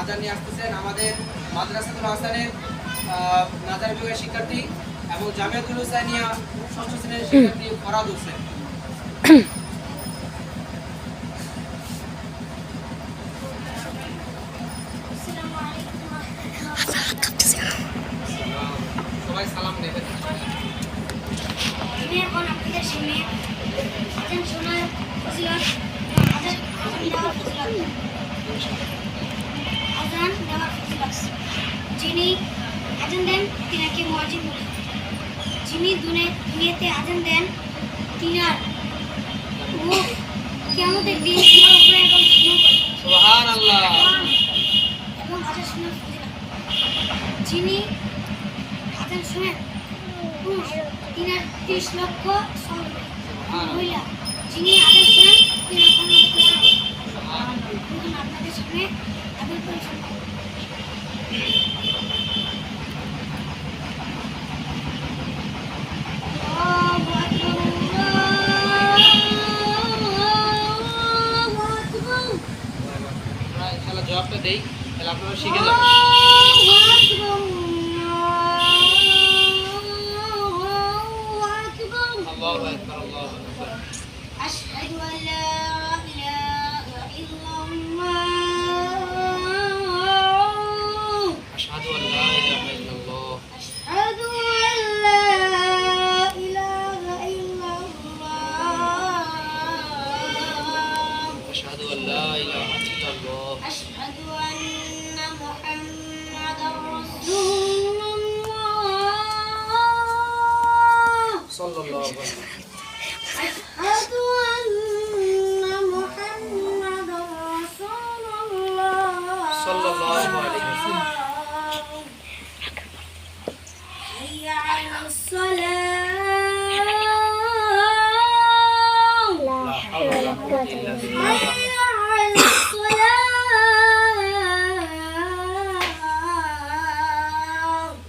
আজান নিয়ে আসতেছেন আমাদের মাদ্রাসাতুল হাসানের নাজার বিভাগের শিক্ষার্থী এবং জামিয়াতুল হুসাইনিয়া ষষ্ঠ শ্রেণির শিক্ষার্থী ফরাদ হোসেন। সবাই সালাম আজান দেওয়ার ফজিলত যিনি আজান দেন তিনাকে মুয়াজ্জিন বলে যিনি দুনে- দুনিয়াতে আজান দেন তিনার ও কিয়ামতের দিন উপরে এবং। সুবহানাল্লাহ এবং আজান শোনার যিনি আজান শোনেন পুরুষ তিনার ত্রিশ লক্ষ। মহিলা যিনি আজান শোনেন তিনার। আপনাদের সামনে আবির পরিবেশন ইনশাআল্লাহ জবাবটা দেই তাহলে আপনারা শিখে যাবেন আল্লাহু আকবার আল্লাহু আকবার أشهد أن لا إله إلا الله আশহাদু আল্লা ইলাহা ইল্লাল্লাহ أشهد أن لا إله إلا الله আশহাদু আল্লা ইলাহা ইল্লাল্লাহ أشهد أن أشهد أن محمدا رسول الله صلى الله عليه وسلم حي على الصلاة لا حول إلا بالله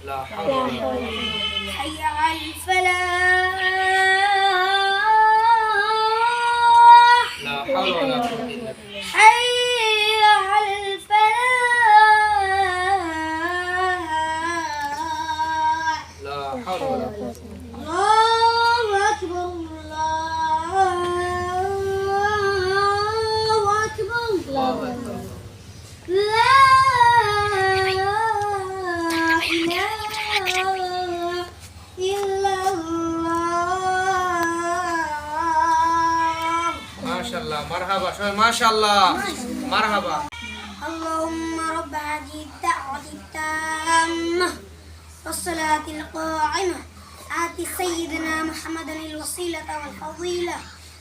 لا حول ولا মাশাআল্লাহ মারহাবা সবাই মাশাআল্লাহ মারহাবা اللهم رب هذه الدعوة التامة والصلاة القائمة آت سيدنا محمدا الوسيلة والفضيلة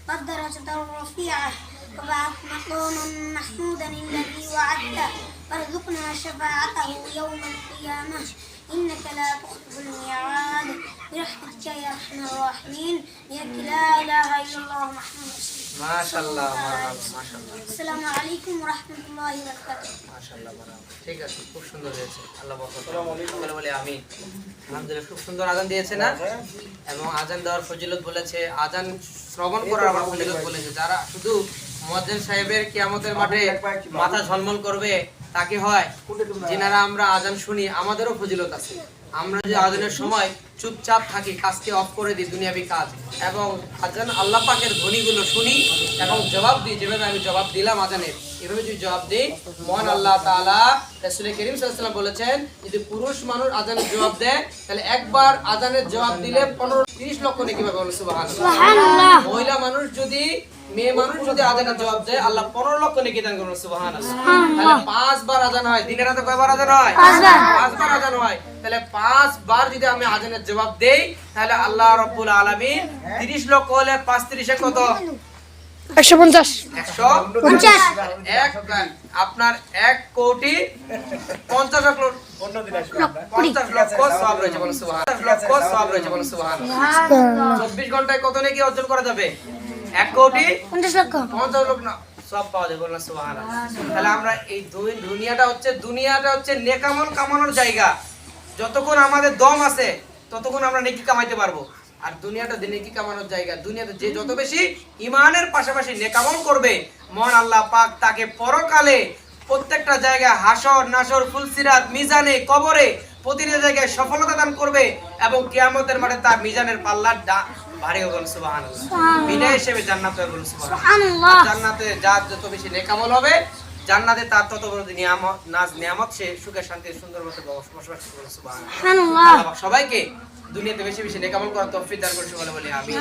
والدرجة الرفيعة وبعث مقاما محمودا الذي وعدته وارزقنا شفاعته يوم القيامة إنك لا تخلف الميعاد برحمتك يا أرحم الراحمين بيدك لا إله ঠিক আছে খুব সুন্দর হয়েছে। আল্লাহ বরকত। বলে বলে আলহামদুলিল্লাহ খুব সুন্দর আজান দিয়েছে না? এবং আজান দেওয়ার ফজিলত বলেছে আজান শ্রবণ করার আবার ফজিলত বলেছে। যারা শুধু মুয়াজ্জিন সাহেবের কিয়ামতের মাঠে মাথা ঝলমল করবে তাকে হয়। যেনারা আমরা আজান শুনি আমাদেরও ফজিলত আছে। আমরা যে আজানের সময় চুপচাপ থাকি কাজকে অফ করে দিই দুনিয়াবি কাজ। এবং আজান আল্লাহ পাকের ধ্বনিগুলো শুনি এবং জবাব দিই যেভাবে আমি জবাব দিলাম আজানের এভাবে যদি জবাব দিই মহান আল্লাহ তাআলা রাসূল করিম সাল্লাল্লাহু আলাইহি ওয়াসাল্লাম বলেছেন যদি পুরুষ মানুষ আজানের জবাব দেয় তাহলে একবার আজানের জবাব দিলে 15 30 লক্ষ নেকি পাবে মহিলা মানুষ যদি মেয়ে মানুষ যদি আজানের জবাব দেয় আল্লাহ 15 লক্ষ নেকি দান করবে সুবহানাল্লাহ। তাহলে পাঁচবার আজান হয় দিনের রাতে কয়বার আজান হয়? পাঁচবার। আজান হয়। তাহলে পাঁচবার যদি আমি আজানের জবাব দেই তাহলে আল্লাহ রাব্বুল আলামিন 30 লক্ষ হলে 5 30 কত? একশো পঞ্চাশ। আপনার এক কোটি পঞ্চাশ সুবহান সুবহান চব্বিশ ঘন্টায় কত নাকি অর্জন করা যাবে? এক কোটি? পঞ্চাশ লক্ষ। পঞ্চাশ লক্ষ না সব পাওয়া যাবে সুবহান তাহলে আমরা এই দুনিয়াটা হচ্ছে দুনিয়াটা হচ্ছে নেকামল কামানোর জায়গা। যতক্ষণ আমাদের দম আছে ততক্ষণ আমরা নেকি কামাইতে পারব। আর দুনিয়াটা নেকি কামানোর জায়গা দুনিয়াতে যে যত বেশি ইমানের পাশাপাশি নেকামল করবে মহান আল্লাহ পাক তাকে পরকালে প্রত্যেকটা জায়গায় হাসর নাসর ফুলসিরাত মিজানে কবরে প্রতিটা জায়গায় সফলতা দান করবে এবং কিয়ামতের মাঠে তার মিজানের পাল্লার ভারী হবে সুবহানাল্লাহ। বিনা হিসেবে জান্নাতে হবে সুবহানাল্লাহ। সুবহানাল্লাহ। জান্নাতে যার যত বেশি নেকামল হবে জান্নাতে তার তত বড় নিয়ামত নাজ নিয়ামত সে সুখে শান্তি সুন্দর মতো বসবাস করবে সুবহানাল্লাহ। সুবহানাল্লাহ। আল্লাহ পাক সবাইকে দুনিয়াতে বেশি বেশি নেকামল করার তৌফিক দান বলে বলি আমিন।